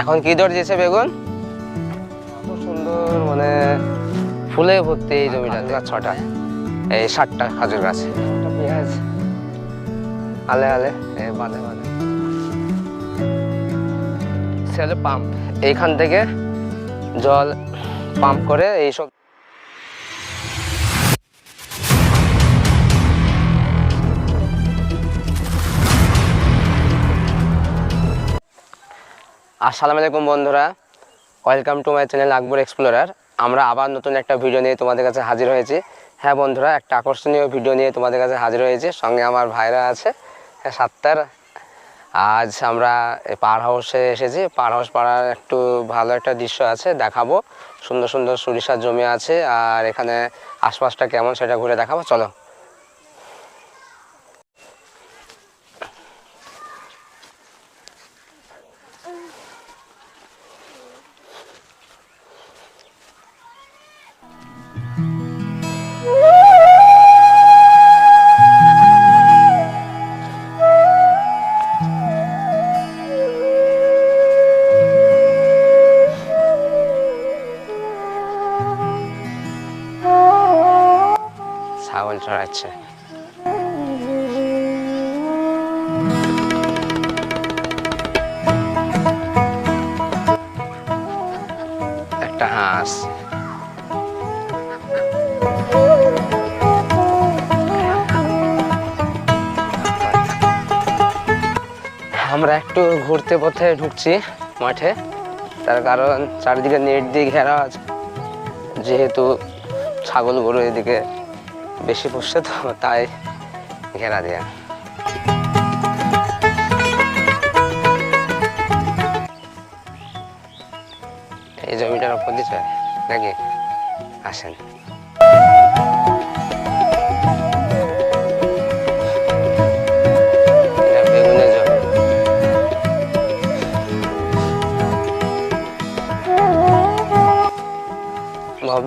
এখন কি দর দিয়েছে বেগুন? সুন্দর মানে ফুলে ভর্তি এই জমিটাতে। ছটা। এই ষাটটা খাজুর গাছ। পেঁয়াজ। আলে আলে। বাঁধে বাঁধে সেল পাম্প। এইখান থেকে জল পাম্প করে এইসব আসসালামু আলাইকুম বন্ধুরা। Welcome to my channel Akbar explorer আমরা আবার নতুন একটা ভিডিও নিয়ে তোমাদের কাছে হাজির হয়েছি। হ্যাঁ বন্ধুরা, একটা আকর্ষণীয় ভিডিও নিয়ে তোমাদের কাছে হাজির হয়েছি। সঙ্গে আমার ভাইরা আছে হ্যাঁ সাতটার আজ আমরা পার হাউসে এসেছি। পার হাউস পাড়ার একটু ভালো একটা দৃশ্য আছে, দেখাবো। সুন্দর সুন্দর সরিষার জমি আছে, আর এখানে আশপাশটা কেমন সেটা ঘুরে দেখাবো। চলো। ছাগল চড়াচ্ছে একটা হাঁস। আমরা একটু ঘুরতে পথে ঢুকছি মাঠে। তার কারণ চারিদিকে নেট দিয়ে ঘেরা আছে। যেহেতু ছাগল গরু এদিকে বেশি পুষছে তো, তাই ঘেরা দেয়া। এই জমিটার ওপর দিয়ে চলে, নাকি? আসেন।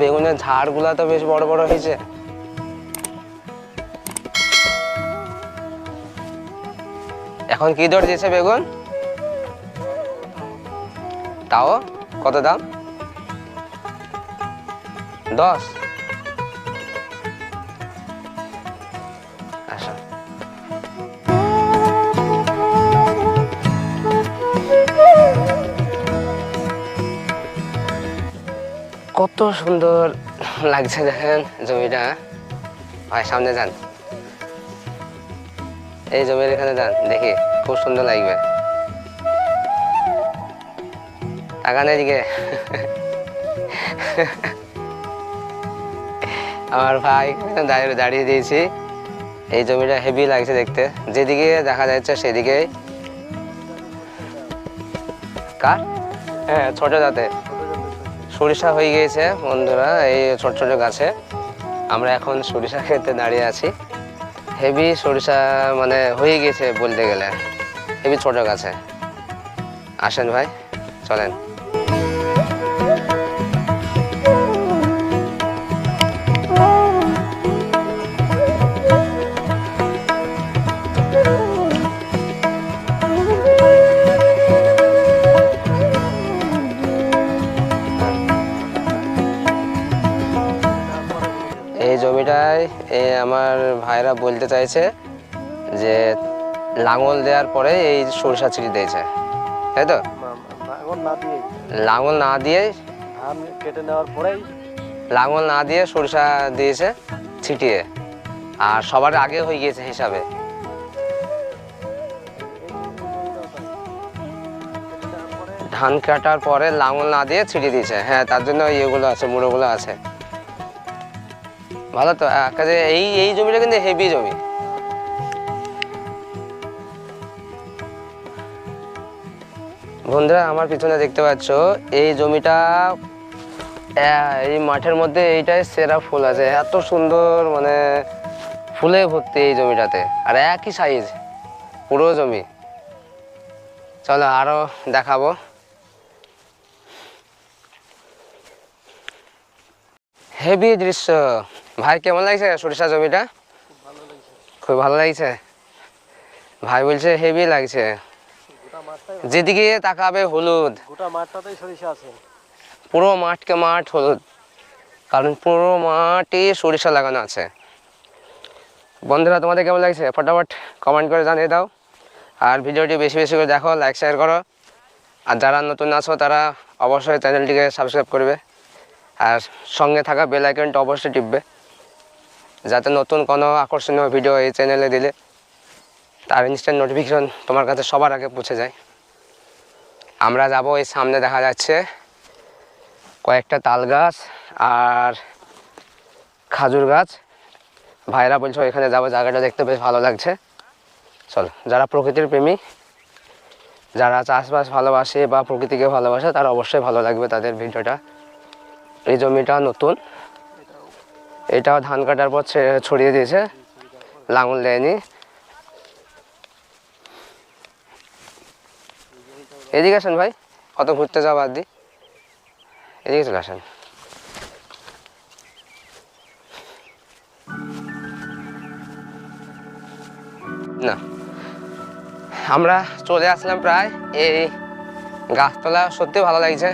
বেগুনের ঝাড়গুলা তো বেশ বড় বড় হয়েছে। এখন কি দর দিয়েছে বেগুন? তাও কত দাম? দশ। আচ্ছা। কত সুন্দর লাগছে দেখেন জমিটা। ভাই, সামনে যান। এই জমির এখানে যান, দেখি, খুব সুন্দর লাগবে। তাকান এদিকে। আমার ভাই দাঁড়িয়ে দিয়েছি। এই জমিটা হেভি লাগছে দেখতে। যেদিকে দেখা যাচ্ছে সেদিকে কার? হ্যাঁ ছোট জাতে সরিষা হয়ে গিয়েছে, বন্ধুরা, এই ছোট ছোট গাছে। আমরা এখন সরিষা খেতে দাঁড়িয়ে আছি। হেভি সরিষা মানে হয়ে গেছে বলতে গেলে। হেভি ছোট গাছে। আসেন ভাই চলেন। বলতে চাইছে যে লাঙল দেওয়ার পরে এই সরিষা ছিটি দিয়েছে। তাই তো? লাঙল না দিয়ে? লাঙল না দিয়ে ধান কেটে নেওয়ার পরেই? লাঙল না দিয়ে সরিষা দিয়েছে ছিটিয়ে। আর সবার আগে হয়ে গিয়েছে হিসাবে। ধান কাটার পরে লাঙল না দিয়ে ছিটিয়ে দিয়েছে। হ্যাঁ তার জন্য ইয়েগুলো আছে মুড়োগুলো আছে। ভালো তো কাজে এই এই জমিটা কিন্তু হেভি জমি। বন্ধুরা, আমার পিছনে দেখতে পাচ্ছ, এই জমিটা এই মাঠের মধ্যে এইটাই সেরা ফুল আছে। এত সুন্দর মানে ফুলে ভর্তি এই জমিটাতে। আর একই সাইজ পুরো জমি। চলো আরও দেখাবো। হেভি দৃশ্য। ভাই কেমন লাগছে সরিষা জমিটা? খুব ভালো লাগছে। ভাই বলছে হেভি লাগছে। যেদিকে তাকাবে হলুদ। গোটা মাঠটাতেই সরিষা আছে। পুরো মাঠকে মাঠ হলুদ। কারণ পুরো মাঠে সরিষা লাগানো আছে। বন্ধুরা তোমাদের কেমন লাগছে? ফটাফট কমেন্ট করে জানিয়ে দাও। আর ভিডিওটি বেশি বেশি করে দেখো লাইক শেয়ার করো। আর যারা নতুন আছো তারা অবশ্যই চ্যানেলটিকে সাবস্ক্রাইব করবে। আর সঙ্গে থাকা বেল আইকনটা অবশ্যই টিপবে। যাতে নতুন কোনো আকর্ষণীয় ভিডিও এই চ্যানেলে দিলে তার ইনস্ট্যান্ট নোটিফিকেশন তোমার কাছে সবার আগে পৌঁছে যায়। আমরা যাব এই সামনে দেখা যাচ্ছে কয়েকটা তাল গাছ আর খাজুর গাছ। ভাইরা বলছো এখানে যাব, জায়গাটা দেখতে বেশ ভালো লাগছে। চলো, যারা প্রকৃতির প্রেমী, যারা চাষবাস ভালোবাসে বা প্রকৃতিকে ভালোবাসে, তারা অবশ্যই ভালো লাগবে তাদের ভিডিওটা এই জমিটা নতুন। এটাও ধান কাটার পর ছড়িয়ে দিয়েছে। লাঙল দেয়নি। এদিকে আসেন ভাই কত ঘুরতে যাওয়া বাদ দি। এদিকে চলে আসেন। না, আমরা চলে আসলাম প্রায় এই গাছতলা, সত্যি ভালো লাগছে।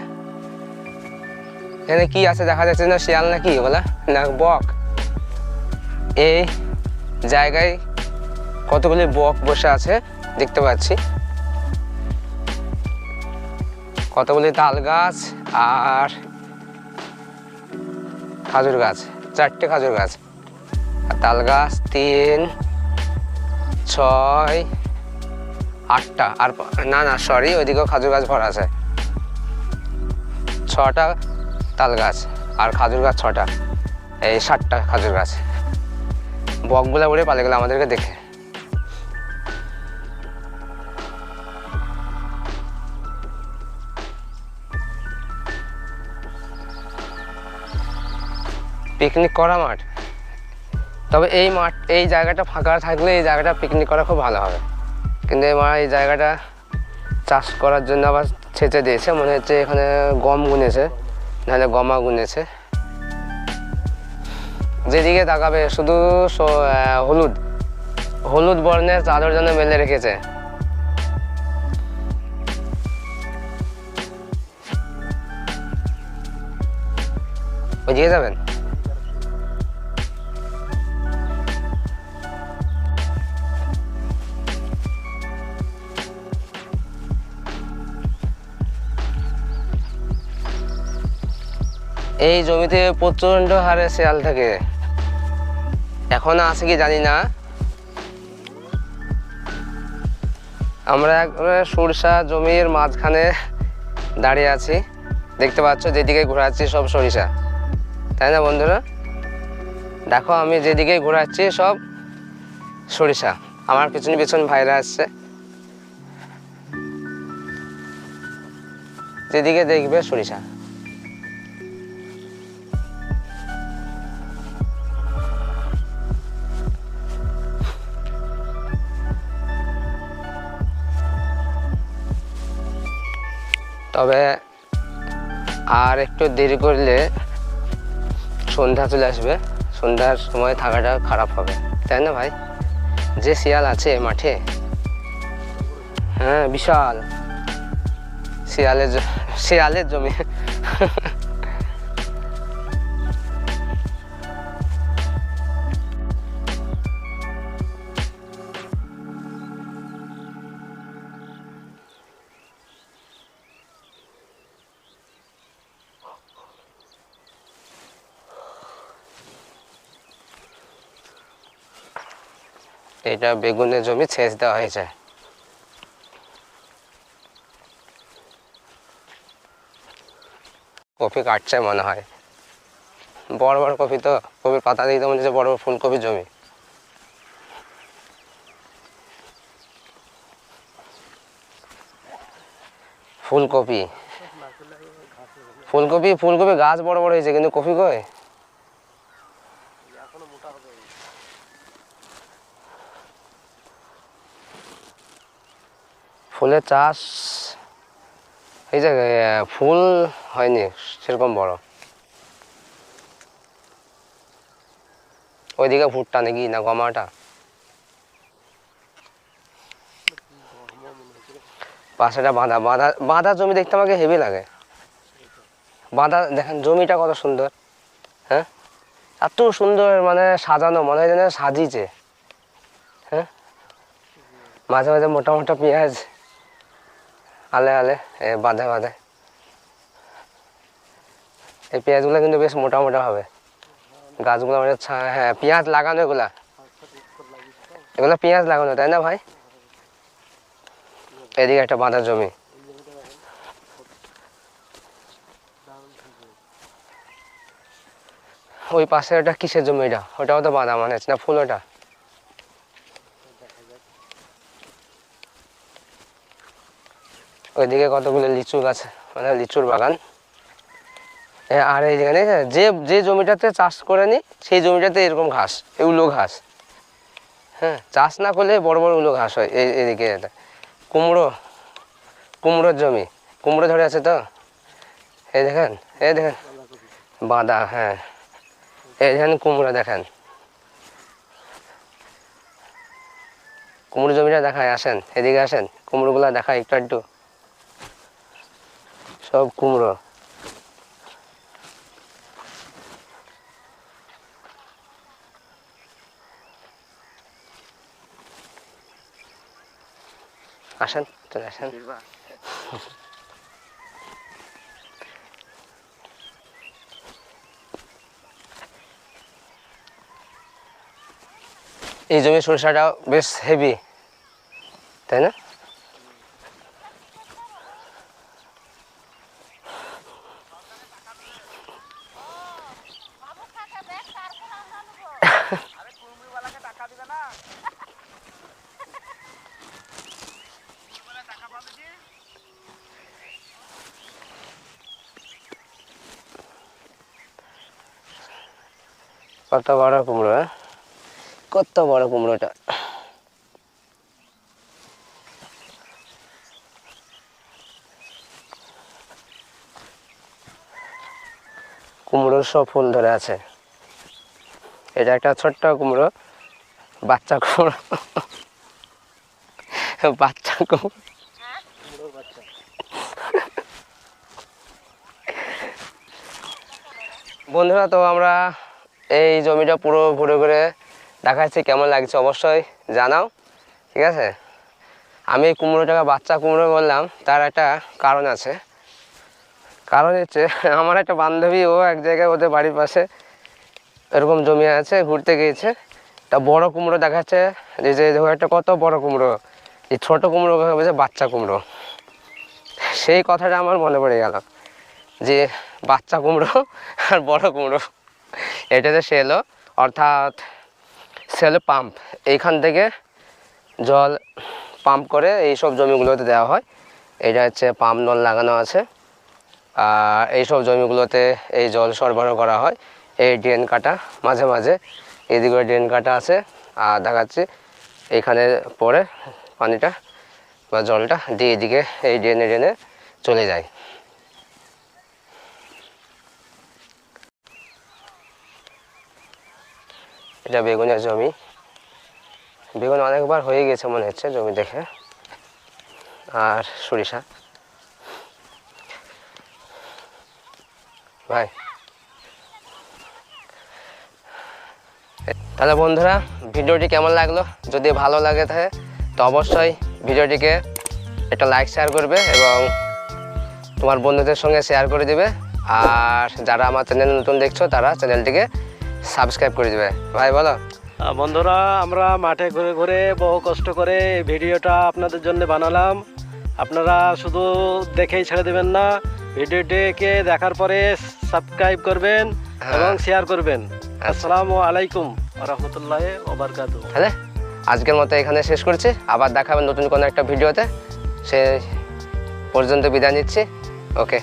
এখানে কি আছে দেখা যাচ্ছে না? শিয়াল না কি ওগুলা না, বক। এই জায়গায় কতগুলি বক বসে আছে দেখতে পাচ্ছি। কতগুলি তাল গাছ আর খাজুর গাছ, চারটে খাজুর গাছ। আর তাল গাছ তিন, ছয়, আটটা। আর না না সরি ওইদিকেও খাজুর গাছ ভরা আছে। ছটা তাল গাছ আর খাজুর গাছ ছটা। এই ষাটটা খাজুর গাছ। বকগুলা উড়ে পালে গেলো আমাদেরকে দেখে। পিকনিক করা মাঠ। তবে এই মাঠ, এই জায়গাটা ফাঁকা থাকলে এই জায়গাটা পিকনিক করা খুব ভালো হবে। কিন্তু এই মা, এই জায়গাটা চাষ করার জন্য আবার ছেঁচে দিয়েছে। মনে হচ্ছে এখানে গম গুনেছে। নাহলে গমা গুনেছে। যেদিকে তাকাবে শুধু হলুদ। হলুদ বর্ণের চাদর যেন মেলে রেখেছে। ওই যাবেন? এই জমিতে প্রচণ্ড হারে শেয়াল থাকে। এখন আছে কি জানি না। আমরা সরিষা জমির মাঝখানে দাঁড়িয়ে আছি। দেখতে পাচ্ছ, যেদিকে ঘোরাচ্ছি সব সরিষা। তাই না বন্ধুরা? দেখো, আমি যেদিকে ঘোরাচ্ছি সব সরিষা। আমার পিছনে পিছন ভাইরা আসছে। যেদিকে দেখবে সরিষা। তবে আর একটু দেরি করলে সন্ধ্যা চলে আসবে। সন্ধ্যার সময় থাকাটা খারাপ হবে। তাই না ভাই? যে শিয়াল আছে মাঠে? হ্যাঁ বিশাল। শিয়ালের শিয়ালের জমি। এটা বেগুনের জমি সেচ দেওয়া হয়েছে। কপি কাটছে মনে হয়। বড় বড় কপি তো, কপির পাতা দিয়ে তো মনে হচ্ছে বড় বড় ফুলকপির জমি। ফুলকপি। ফুলকপি ফুলকপি গাছ বড় বড় হয়েছে, কিন্তু কপি কই? ফুলের চাষ, এই যে ফুল হয়নি, সেরকম বড়। ওইদিকে ভুট্টা নাকি, না গমাটা? পাশেটা বাঁধা বাঁধা বাঁধা জমি দেখতে আমাকে হেভি লাগে। বাঁধা, দেখেন জমিটা কত সুন্দর হ্যাঁ? এত সুন্দর মানে সাজানো, মনে হয় যেন সাজিয়েছে হ্যাঁ? মাঝে মাঝে মোটা মোটা পেঁয়াজ আলে আলে বাঁধে বাঁধে। এই পেঁয়াজগুলো কিন্তু বেশ মোটা মোটা হবে। গাছগুলো মানে হ্যাঁ পেঁয়াজ লাগানো এগুলা। এগুলো পেঁয়াজ লাগানো, তাই না ভাই? এদিকে একটা বাঁধা জমি। ওই পাশে ওটা কিসের জমি এটা? ওটাও তো বাঁধা মানে না ফুল ওটা? ওইদিকে কতগুলো লিচু গাছ মানে লিচুর বাগান। আর এই যেখানে যে যে জমিটাতে চাষ করে নি, সেই জমিটাতে এরকম ঘাস উলো ঘাস। হ্যাঁ চাষ না করলে বড় বড় উলো ঘাস হয়, এই এদিকে কুমড়ো, কুমড়োর জমি, কুমড়ো ধরে আছে তো? এই দেখেন এই দেখেন বাঁধা হ্যাঁ। এই দেখেন কুমড়ো দেখেন। কুমড়ো জমিটা দেখায়, আসেন, এদিকে আসেন, কুমড়োগুলো দেখায় একটু একটু। সব কুমড়ো। আসেন চলে আসেন। এই জমি সরিষাটা বেশ হেভি তাই না? কত বড় কুমড়ো হ্যাঁ? কত বড় কুমড়োটা? কুমড়োর সব ফুল ধরে আছে। এটা একটা ছোট্ট কুমড়ো বাচ্চা কুমড়ো। বাচ্চা কুমড়ো। বন্ধুরা তো আমরা এই জমিটা পুরো ঘুরে ঘুরে দেখাচ্ছি, কেমন লাগছে অবশ্যই জানাও, ঠিক আছে? আমি এই কুমড়োটাকে বাচ্চা কুমড়ো বললাম, তার একটা কারণ আছে। কারণ হচ্ছে, আমার একটা বান্ধবী, ও এক জায়গায় ওদের বাড়ির পাশে এরকম জমি আছে, ঘুরতে গিয়েছে। তা বড় কুমড়ো দেখাচ্ছে, যে যে দেখো, একটা কত বড় কুমড়ো, এই ছোটো কুমড়ো ভেবেছে বাচ্চা কুমড়ো। সেই কথাটা আমার মনে পড়ে গেল, যে বাচ্চা কুমড়ো আর বড় কুমড়ো। এটাতে সে এলো, অর্থাৎ সে হলো পাম্প এইখান থেকে জল পাম্প করে এই সব জমিগুলোতে দেওয়া হয়। এটা হচ্ছে পাম্প নল লাগানো আছে। আর এইসব জমিগুলোতে এই জল সরবরাহ করা হয়। এই ড্রেন কাটা, মাঝে মাঝে এদিকে ড্রেন কাটা আছে। আর দেখাচ্ছি এইখানে পরে পানিটা বা জলটা দিয়ে এদিকে এই ড্রেনে ড্রেনে চলে যায়। এটা বেগুনের জমি। বেগুন অনেকবার হয়ে গেছে মনে হচ্ছে জমি দেখে। আর সরিষা। ভাই। তাহলে বন্ধুরা, ভিডিওটি কেমন লাগল? যদি ভালো লাগে থাকে, তো অবশ্যই ভিডিওটিকে একটা লাইক শেয়ার করবে এবং তোমার বন্ধুদের সঙ্গে শেয়ার করে দিবে। আর যারা আমার চ্যানেল নতুন দেখছ, তারা চ্যানেলটিকে সাবস্ক্রাইব করে দেবে। ভাই বলো। বন্ধুরা আমরা মাঠে ঘুরে ঘুরে বহু কষ্ট করে এই ভিডিওটা আপনাদের জন্য বানালাম। আপনারা শুধু দেখেই ছেড়ে দেবেন না ভিডিওটিকে দেখার পরে সাবস্ক্রাইব করবেন হ্যাঁ। এবং শেয়ার করবেন। আসসালামু আলাইকুম রহমতুল্লাহ ওবরকাতু। তাহলে আজকের মতো এখানে শেষ করছি। আবার দেখাবেন নতুন কোনো একটা ভিডিওতে। সে পর্যন্ত বিদায় নিচ্ছি। ওকে।